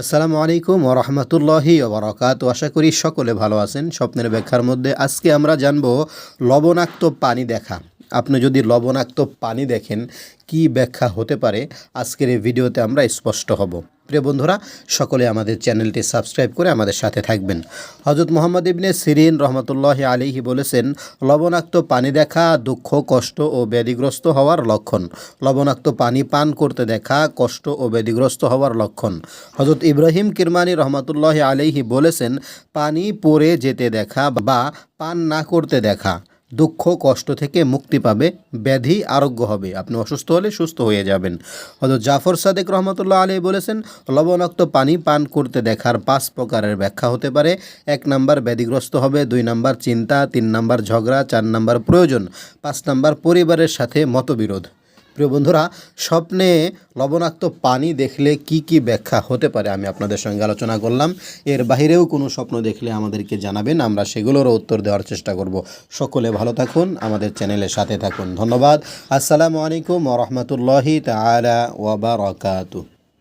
আসসালামু আলাইকুম ওরহমতুল্লাহি ওবরাকাত আশা করি সকলে ভালো আছেন। স্বপ্নের ব্যাখ্যার মধ্যে আজকে আমরা জানব লবণাক্ত পানি দেখা। আপনি যদি লবণাক্ত পানি দেখেন, কি ব্যাখ্যা হতে পারে? আজকের এই ভিডিওতে আমরা স্পষ্ট হব। প্রিয় বন্ধুরা, সকলে আমাদের চ্যানেলটি সাবস্ক্রাইব করে আমাদের সাথে থাকবেন। হজরত মোহাম্মদ ইবনে সিরিন রহমতুল্লাহ আলিহি বলেছেন, লবণাক্ত পানি দেখা দুঃখ, কষ্ট ও ব্যাধিগ্রস্ত হওয়ার লক্ষণ। লবণাক্ত পানি পান করতে দেখা কষ্ট ও ব্যাধিগ্রস্ত হওয়ার লক্ষণ। হজরত ইব্রাহিম কিরমানি রহমতুল্লাহ আলিহি বলেছেন, পানি পড়ে যেতে দেখা বা পান না করতে দেখা। দুঃখ, কষ্ট থেকে মুক্তি পাবে, ব্যাধি আরোগ্য হবে। আপনি অসুস্থ হলে সুস্থ হয়ে যাবেন। হয়তো জাফর সাদেক রহমতুল্লাহ আলী বলেছেন, লবণাক্ত পানি পান করতে দেখার পাঁচ প্রকারের ব্যাখ্যা হতে পারে। এক নাম্বার ব্যাধিগ্রস্ত হবে, দুই নাম্বার চিন্তা, তিন নাম্বার ঝগড়া, চার নাম্বার প্রয়োজন, পাঁচ নাম্বার পরিবারের সাথে মতবিরোধ। প্রিয় বন্ধুরা, স্বপ্নে লবণাক্ত পানি দেখলে কি কি ব্যাখ্যা হতে পারে আমি আপনাদের সঙ্গে আলোচনা করলাম। এর বাহিরেও কোনো স্বপ্ন দেখলে আমাদেরকে জানাবেন, আমরা সেগুলোরও উত্তর দেওয়ার চেষ্টা করব। সকলে ভালো থাকুন, আমাদের চ্যানেলের সাথে থাকুন। ধন্যবাদ। আসসালামু আলাইকুম ওরহমতুল্লাহি তালা ওয়াবারকাতু